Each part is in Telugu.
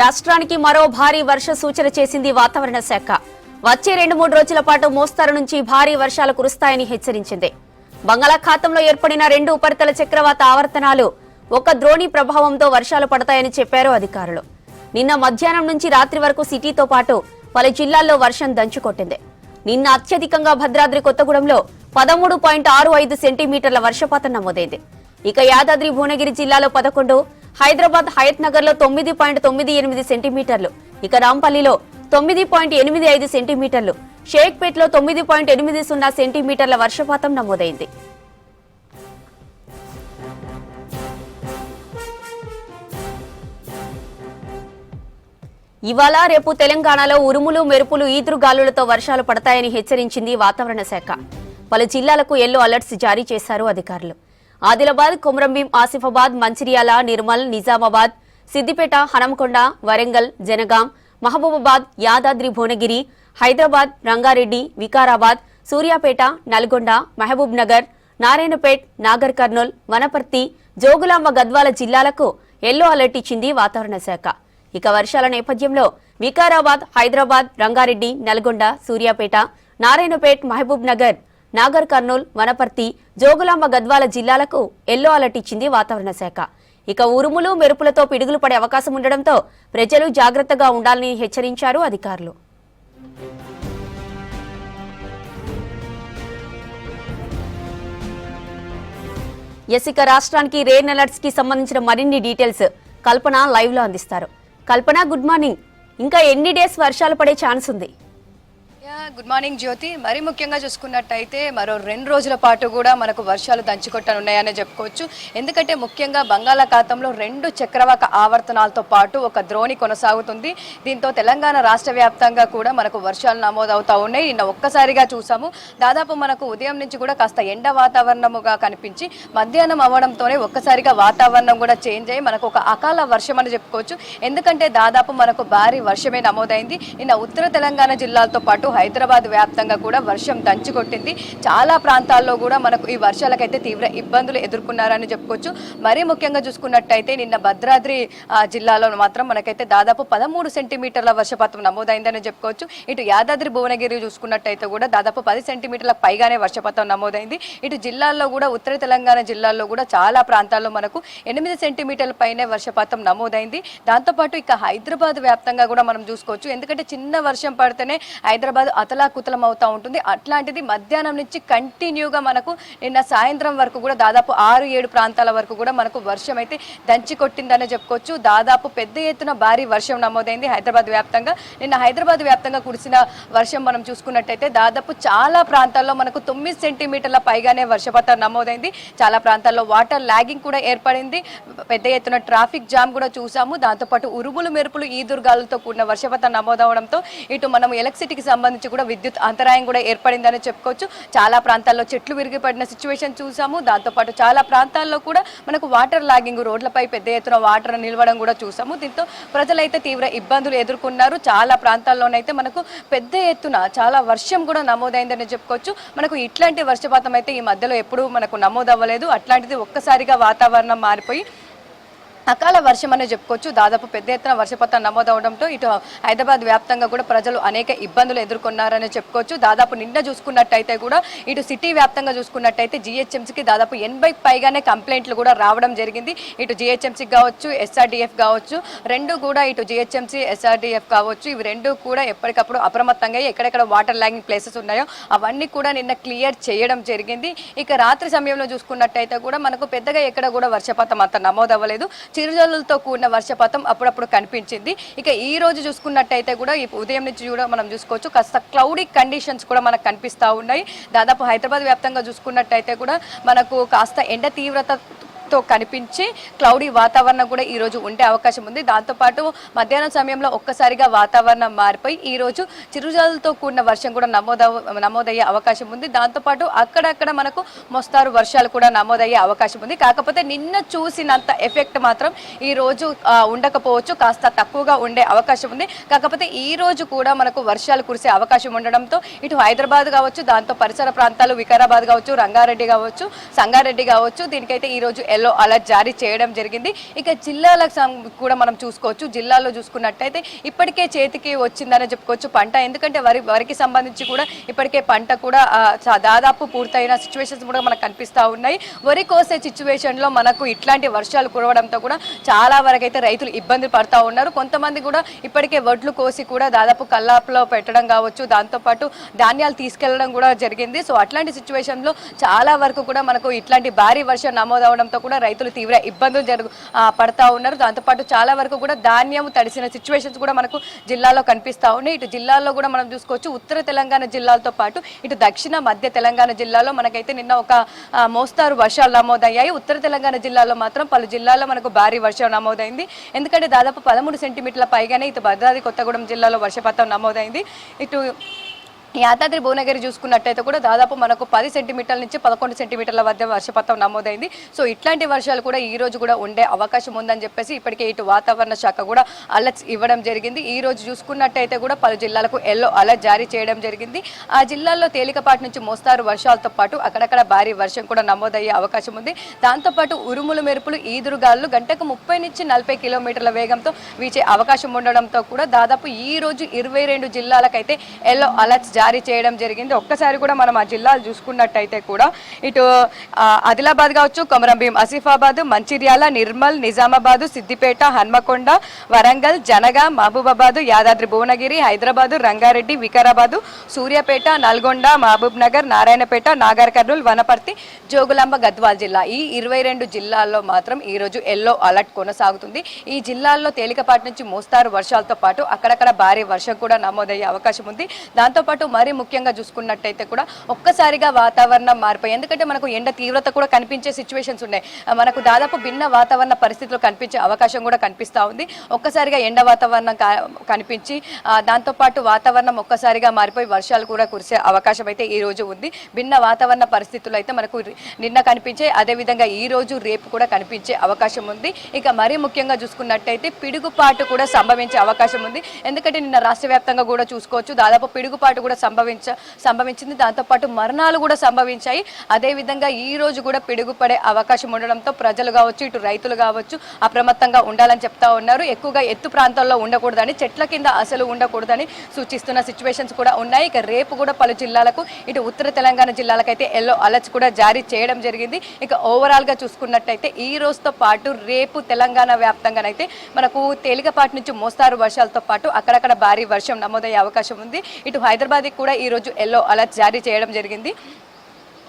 రాష్ట్రానికి మరో భారీ వర్ష సూచన చేసింది వాతావరణ శాఖ. వచ్చే రెండు మూడు రోజుల పాటు మోస్తారు నుంచి భారీ వర్షాలు కురుస్తాయని హెచ్చరించింది. బంగాళాఖాతంలో ఏర్పడిన రెండు ఉపరితల చక్రవాత ఆవర్తనాలు ఒక ద్రోణి ప్రభావంతో వర్షాలు పడతాయని చెప్పారు అధికారులు. నిన్న మధ్యాహ్నం నుంచి రాత్రి వరకు సిటీతో పాటు పలు జిల్లాల్లో వర్షం దంచుకొట్టింది. నిన్న అత్యధికంగా భద్రాద్రి కొత్తగూడెంలో పదమూడు పాయింట్ ఆరు ఐదు సెంటీమీటర్ల వర్షపాతం నమోదైంది. ఇక యాదాద్రి భువనగిరి జిల్లాలో పదకొండు హైదరాబాద్ హయత్ నగర్లో తొమ్మిది పాయింట్ తొమ్మిది ఎనిమిది సెంటీమీటర్లు ఇక రాంపల్లిలో తొమ్మిది పాయింట్ ఎనిమిది ఐదు సెంటీమీటర్లు షేక్పేట్లో తొమ్మిది పాయింట్ ఎనిమిది సున్నా సెంటీమీటర్ల వర్షపాతం నమోదైంది. ఇవాళ రేపు తెలంగాణలో ఉరుములు మెరుపులు ఈదురుగాలులతో వర్షాలు పడతాయని హెచ్చరించింది వాతావరణ శాఖ. పలు జిల్లాలకు ఎల్లో అలర్ట్స్ జారీ చేశారు అధికారులు. ఆదిలాబాద్ కొమరంభీం ఆసిఫాబాద్ మంచిర్యాల నిర్మల్ నిజామాబాద్ సిద్దిపేట హనంకొండ వరంగల్ జనగాం మహబూబాబాద్ యాదాద్రి భువనగిరి హైదరాబాద్ రంగారెడ్డి వికారాబాద్ సూర్యాపేట నల్గొండ మహబూబ్ నగర్ నారాయణపేట్ నాగర్ కర్నూల్ వనపర్తి జోగులాంబ గద్వాల జిల్లాలకు ఎల్లో అలర్ట్ ఇచ్చింది వాతావరణ శాఖ. ఇక వర్షాల నేపథ్యంలో వికారాబాద్ హైదరాబాద్ రంగారెడ్డి నల్గొండ సూర్యాపేట నారాయణపేట్ మహబూబ్ నగర్ నాగర్ కర్నూల్ వనపర్తి జోగులాంబ గద్వాల జిల్లాలకు ఎల్లో అలర్ట్ ఇచ్చింది వాతావరణ శాఖ. ఇక ఉరుములు మెరుపులతో పిడుగులు పడే అవకాశం ఉండడంతో ప్రజలు జాగ్రత్తగా ఉండాలని హెచ్చరించారు అధికారులు. ఎసిక రాష్ట్రానికి రెయిన్ అలర్ట్స్కి సంబంధించిన మరిన్ని డీటెయిల్స్ కల్పన లైవ్లో అందిస్తారు. Kalpana good morning. ఇంకా ఎన్ని డేస్ వర్షాలు పడే ఛాన్స్ ఉంది? Good morning Jyothi. మరి ముఖ్యంగా చూసుకున్నట్టయితే మరో రెండు రోజుల పాటు కూడా మనకు వర్షాలు దంచుకొట్టనున్నాయని చెప్పుకోవచ్చు. ఎందుకంటే ముఖ్యంగా బంగాళాఖాతంలో రెండు చక్రవాక ఆవర్తనాలతో పాటు ఒక ద్రోణి కొనసాగుతుంది. దీంతో తెలంగాణ రాష్ట్ర వ్యాప్తంగా కూడా మనకు వర్షాలు నమోదవుతా ఉన్నాయి. నిన్న ఒక్కసారిగా చూసాము. దాదాపు మనకు ఉదయం నుంచి కూడా కాస్త ఎండ వాతావరణముగా కనిపించి మధ్యాహ్నం అవ్వడంతోనే ఒక్కసారిగా వాతావరణం కూడా చేంజ్ అయ్యి మనకు ఒక అకాల వర్షం అని చెప్పుకోవచ్చు. ఎందుకంటే దాదాపు మనకు భారీ వర్షమే నమోదైంది. నిన్న ఉత్తర తెలంగాణ జిల్లాలతో పాటు హైదరాబాద్ వ్యాప్తంగా కూడా వర్షం దంచుకొట్టింది చాలా ప్రాంతాల్లో కూడా మనకు ఈ వర్షాలకైతే తీవ్ర ఇబ్బందులు ఎదుర్కొన్నారని చెప్పుకోవచ్చు. మరీ ముఖ్యంగా చూసుకున్నట్టయితే నిన్న భద్రాద్రి జిల్లాలో మాత్రం మనకైతే దాదాపు పదమూడు సెంటీమీటర్ల వర్షపాతం నమోదైందని చెప్పుకోవచ్చు. ఇటు యాదాద్రి భువనగిరి చూసుకున్నట్టయితే కూడా దాదాపు పది సెంటీమీటర్ల పైగానే వర్షపాతం నమోదైంది. ఇటు జిల్లాల్లో కూడా ఉత్తర తెలంగాణ జిల్లాల్లో కూడా చాలా ప్రాంతాల్లో మనకు ఎనిమిది సెంటీమీటర్ల పైనే వర్షపాతం నమోదైంది. దాంతోపాటు ఇక హైదరాబాద్ వ్యాప్తంగా కూడా మనం చూసుకోవచ్చు. ఎందుకంటే చిన్న వర్షం పడితేనే హైదరాబాద్ అతలాకుతలం అవుతూ ఉంటుంది. అట్లాంటిది మధ్యాహ్నం నుంచి కంటిన్యూగా మనకు నిన్న సాయంత్రం వరకు కూడా దాదాపు ఆరు ఏడు ప్రాంతాల వరకు కూడా మనకు వర్షం అయితే దంచి కొట్టిందనే చెప్పుకోవచ్చు. దాదాపు పెద్ద ఎత్తున భారీ వర్షం నమోదైంది హైదరాబాద్ వ్యాప్తంగా. నిన్న హైదరాబాద్ వ్యాప్తంగా కురిసిన వర్షం మనం చూసుకున్నట్టయితే దాదాపు చాలా ప్రాంతాల్లో మనకు తొమ్మిది సెంటీమీటర్ల పైగానే వర్షపాతం నమోదైంది. చాలా ప్రాంతాల్లో వాటర్ లాగింగ్ కూడా ఏర్పడింది. పెద్ద ఎత్తున ట్రాఫిక్ జామ్ కూడా చూసాము. దాంతోపాటు ఉరుములు మెరుపులు ఈదుర్గాలతో కూడిన వర్షపాతం నమోదవడంతో ఇటు మనం ఎలక్ట్రిసిటీకి సంబంధించి కూడా విద్యుత్ అంతరాయం కూడా ఏర్పడిందని చెప్పుకోవచ్చు. చాలా ప్రాంతాల్లో చెట్లు విరిగిపడిన సిచ్యువేషన్ చూసాము. దాంతోపాటు చాలా ప్రాంతాల్లో కూడా మనకు వాటర్ లాగింగ్ రోడ్లపై పెద్ద ఎత్తున వాటర్ నిలవడం కూడా చూసాము. దీంతో ప్రజలైతే తీవ్ర ఇబ్బందులు ఎదుర్కొన్నారు. చాలా ప్రాంతాల్లోనైతే మనకు పెద్ద ఎత్తున చాలా వర్షం కూడా నమోదైందని చెప్పుకోవచ్చు. మనకు ఇట్లాంటి వర్షపాతం అయితే ఈ మధ్యలో ఎప్పుడూ మనకు నమోదవ్వలేదు. అట్లాంటిది ఒక్కసారిగా వాతావరణం మారిపోయి అకాల వర్షం అనే చెప్పుకోవచ్చు. దాదాపు పెద్ద ఎత్తున వర్షపాతం నమోదవడంతో ఇటు హైదరాబాద్ వ్యాప్తంగా కూడా ప్రజలు అనేక ఇబ్బందులు ఎదుర్కొన్నారని చెప్పుకోవచ్చు. దాదాపు నిన్న చూసుకున్నట్టయితే కూడా ఇటు సిటీ వ్యాప్తంగా చూసుకున్నట్టయితే జిహెచ్ఎంసీకి దాదాపు ఎనభై పైగానే కంప్లైంట్లు కూడా రావడం జరిగింది. ఇటు జిహెచ్ఎంసీకి కావచ్చు ఎస్ఆర్డిఎఫ్ కావచ్చు రెండు కూడా ఇటు జిహెచ్ఎంసీ ఎస్ఆర్డిఎఫ్ కావచ్చు. ఇవి రెండు కూడా ఎప్పటికప్పుడు అప్రమత్తంగా ఎక్కడెక్కడ వాటర్ లాగింగ్ ప్లేసెస్ ఉన్నాయో అవన్నీ కూడా నిన్న క్లియర్ చేయడం జరిగింది. ఇక రాత్రి సమయంలో చూసుకున్నట్టయితే కూడా మనకు పెద్దగా ఎక్కడ కూడా వర్షపాతం అంత నమోదవ్వలేదు. చిరుజల్లులతో కూడిన వర్షపాతం అప్పుడప్పుడు కనిపించింది. ఇక ఈ రోజు చూసుకున్నట్టయితే కూడా ఈ ఉదయం నుంచి కూడా మనం చూసుకోవచ్చు. కాస్త క్లౌడీ కండిషన్స్ కూడా మనకు కనిపిస్తూ ఉన్నాయి. దాదాపు హైదరాబాద్ వ్యాప్తంగా చూసుకున్నట్టయితే కూడా మనకు కాస్త ఎండ తీవ్రత తో కనిపించి క్లౌడీ వాతావరణం కూడా ఈ రోజు ఉండే అవకాశం ఉంది. దాంతోపాటు మధ్యాహ్నం సమయంలో ఒక్కసారిగా వాతావరణం మారిపోయి ఈ రోజు చిరుజల్లుతో కూడిన వర్షం కూడా నమోద నమోదయ్యే అవకాశం ఉంది. దాంతోపాటు అక్కడక్కడ మనకు మోస్తారు వర్షాలు కూడా నమోదయ్యే అవకాశం ఉంది. కాకపోతే నిన్న చూసినంత ఎఫెక్ట్ మాత్రం ఈ రోజు ఉండకపోవచ్చు. కాస్త తక్కువగా ఉండే అవకాశం ఉంది. కాకపోతే ఈ రోజు కూడా మనకు వర్షాలు కురిసే అవకాశం ఉండడంతో ఇటు హైదరాబాద్ కావచ్చు దాంతో పరిసర ప్రాంతాలు వికారాబాద్ కావచ్చు రంగారెడ్డి కావచ్చు సంగారెడ్డి కావచ్చు దీనికైతే ఈ రోజు ఎల్లో అలర్ట్ జారీ చేయడం జరిగింది. ఇక జిల్లాలకు కూడా మనం చూసుకోవచ్చు. జిల్లాలో చూసుకున్నట్టయితే ఇప్పటికే చేతికి వచ్చిందని చెప్పుకోవచ్చు పంట. ఎందుకంటే వరి వరికి సంబంధించి కూడా ఇప్పటికే పంట కూడా దాదాపు పూర్తయిన సిచ్యువేషన్స్ కూడా మనకు కనిపిస్తూ ఉన్నాయి. వరి కోసే సిచ్యువేషన్లో మనకు ఇట్లాంటి వర్షాలు కురవడంతో కూడా చాలా వరకు అయితే రైతులు ఇబ్బంది పడతా ఉన్నారు. కొంతమంది కూడా ఇప్పటికే వడ్లు కోసి కూడా దాదాపు కల్లాపులో పెట్టడం కావచ్చు దాంతోపాటు ధాన్యాలు తీసుకెళ్ళడం కూడా జరిగింది. సో అట్లాంటి సిచ్యువేషన్లో చాలా వరకు కూడా మనకు ఇట్లాంటి భారీ వర్షం నమోదవడంతో కూడా రైతులు తీవ్ర ఇబ్బందులు జరుగు పడతా ఉన్నారు. దాంతోపాటు చాలా వరకు కూడా ధాన్యం తడిసిన సిచ్యువేషన్స్ కూడా మనకు జిల్లాలో కనిపిస్తూ ఉన్నాయి. ఇటు జిల్లాల్లో కూడా మనం చూసుకోవచ్చు ఉత్తర తెలంగాణ జిల్లాలతో పాటు ఇటు దక్షిణ మధ్య తెలంగాణ జిల్లాలో మనకైతే నిన్న ఒక మోస్తారు వర్షాలు నమోదయ్యాయి. ఉత్తర తెలంగాణ జిల్లాలో మాత్రం పలు జిల్లాల్లో మనకు భారీ వర్షం నమోదైంది. ఎందుకంటే దాదాపు పదమూడు సెంటీమీటర్ల పైగానే ఇటు భద్రాద్రి కొత్తగూడెం జిల్లాలో వర్షపాతం నమోదైంది. ఇటు యాదాద్రి భువనగిరి చూసుకున్నట్టయితే కూడా దాదాపు మనకు పది సెంటీమీటర్ల నుంచి పదకొండు సెంటీమీటర్ల వద్ద వర్షపాతం నమోదైంది. సో ఇట్లాంటి వర్షాలు కూడా ఈ రోజు కూడా ఉండే అవకాశం ఉందని చెప్పేసి ఇప్పటికే ఇటు వాతావరణ శాఖ కూడా అలర్ట్స్ ఇవ్వడం జరిగింది. ఈ రోజు చూసుకున్నట్టయితే కూడా పలు జిల్లాలకు ఎల్లో అలర్ట్ జారీ చేయడం జరిగింది. ఆ జిల్లాల్లో తేలికపాటి నుంచి మోస్తారు వర్షాలతో పాటు అక్కడక్కడ భారీ వర్షం కూడా నమోదయ్యే అవకాశం ఉంది. దాంతోపాటు ఉరుములు మెరుపులు ఈదురుగాలు గంటకు ముప్పై నుంచి నలభై కిలోమీటర్ల వేగంతో వీచే అవకాశం ఉండడంతో కూడా దాదాపు ఈ రోజు ఇరవై రెండు జిల్లాలకైతే ఎల్లో అలర్ట్స్ జారీ చేయడం జరిగింది. ఒక్కసారి కూడా మనం ఆ జిల్లాలు చూసుకున్నట్టయితే కూడా ఇటు ఆదిలాబాద్ కావచ్చు కొమరంభీం ఆసిఫాబాద్ మంచిర్యాల నిర్మల్ నిజామాబాద్ సిద్దిపేట హన్మకొండ వరంగల్ జనగ మహబూబాబాద్ యాదాద్రి భువనగిరి హైదరాబాద్ రంగారెడ్డి వికారాబాద్ సూర్యాపేట నల్గొండ మహబూబ్ నగర్ నారాయణపేట నాగర్ కర్నూల్ వనపర్తి జోగులాంబ గద్వాల్ జిల్లా. ఈ ఇరవై రెండు జిల్లాల్లో మాత్రం ఈ రోజు ఎల్లో అలర్ట్ కొనసాగుతుంది. ఈ జిల్లాల్లో తేలికపాటి నుంచి మోస్తారు వర్షాలతో పాటు అక్కడక్కడ భారీ వర్షం కూడా నమోదయ్యే అవకాశం ఉంది. దాంతోపాటు మరీ ముఖ్యంగా చూసుకున్నట్టయితే కూడా ఒక్కసారిగా వాతావరణం మారిపోయి ఎందుకంటే మనకు ఎండ తీవ్రత కూడా కనిపించే సిచ్యువేషన్స్ ఉన్నాయి. మనకు దాదాపు భిన్న వాతావరణ పరిస్థితులు కనిపించే అవకాశం కూడా కనిపిస్తూ ఉంది. ఒక్కసారిగా ఎండ వాతావరణం కా- కనిపించి దాంతోపాటు వాతావరణం ఒక్కసారిగా మారిపోయి వర్షాలు కూడా కురిసే అవకాశం అయితే ఈ రోజు ఉంది. భిన్న వాతావరణ పరిస్థితులు అయితే మనకు నిన్న కనిపించే అదేవిధంగా ఈ రోజు రేపు కూడా కనిపించే అవకాశం ఉంది. ఇక మరీ ముఖ్యంగా చూసుకున్నట్టయితే పిడుగుపాటు కూడా సంభవించే అవకాశం ఉంది. ఎందుకంటే నిన్న రాష్ట్ర వ్యాప్తంగా కూడా చూసుకోవచ్చు దాదాపు పిడుగుపాటు కూడా సంభవించ సంభవించింది. దాంతోపాటు మరణాలు కూడా సంభవించాయి. అదేవిధంగా ఈ రోజు కూడా పిడుగుపడే అవకాశం ఉండడంతో ప్రజలు కావచ్చు ఇటు రైతులు కావచ్చు అప్రమత్తంగా ఉండాలని చెప్తా ఉన్నారు. ఎక్కువగా ఎత్తు ప్రాంతాల్లో ఉండకూడదని చెట్ల కింద అసలు ఉండకూడదని సూచిస్తున్న సిచ్యువేషన్స్ కూడా ఉన్నాయి. ఇక రేపు కూడా పలు జిల్లాలకు ఇటు ఉత్తర తెలంగాణ జిల్లాలకైతే ఎల్లో అలర్ట్స్ కూడా జారీ చేయడం జరిగింది. ఇక ఓవరాల్గా చూసుకున్నట్టయితే ఈ రోజుతో పాటు రేపు తెలంగాణ వ్యాప్తంగానైతే మనకు తేలికపాటి నుంచి మోస్తారు వర్షాలతో పాటు అక్కడక్కడ భారీ వర్షం నమోదయ్యే అవకాశం ఉంది. ఇటు హైదరాబాద్ కూడా ఈ రోజు ఎల్లో అలర్ట్ జారీ చేయడం జరిగింది.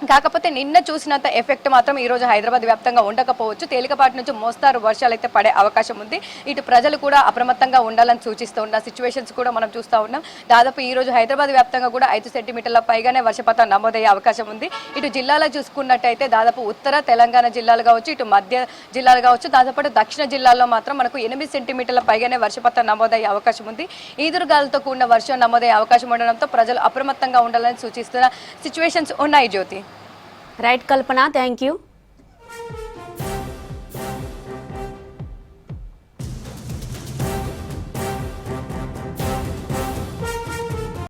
కాకపోతే నిన్న చూసినంత ఎఫెక్ట్ మాత్రం ఈ రోజు హైదరాబాద్ వ్యాప్తంగా ఉండకపోవచ్చు. తేలికపాటి నుంచి మోస్తారు. వర్షాలు అయితే పడే అవకాశం ఉంది. ఇటు ప్రజలు కూడా అప్రమత్తంగా ఉండాలని సూచిస్తూ ఉన్న సిచ్యువేషన్స్ కూడా మనం చూస్తూ ఉన్నాం. దాదాపు ఈ రోజు హైదరాబాద్ వ్యాప్తంగా కూడా ఐదు సెంటీమీటర్ల పైగానే వర్షపాతం నమోదయ్యే అవకాశం ఉంది. ఇటు జిల్లాలో చూసుకున్నట్టయితే దాదాపు ఉత్తర తెలంగాణ జిల్లాలు కావచ్చు ఇటు మధ్య జిల్లాలు కావచ్చు దాదాపు దక్షిణ జిల్లాల్లో మాత్రం మనకు ఎనిమిది సెంటీమీటర్ల పైగానే వర్షపాతం నమోదయ్యే అవకాశం ఉంది. ఈదురుగాలతో కూడిన వర్షం నమోదయ్యే అవకాశం ఉండడంతో ప్రజలు అప్రమత్తంగా ఉండాలని సూచిస్తున్న సిచ్యువేషన్స్ ఉన్నాయి Jyothi. Right Kalpana thank you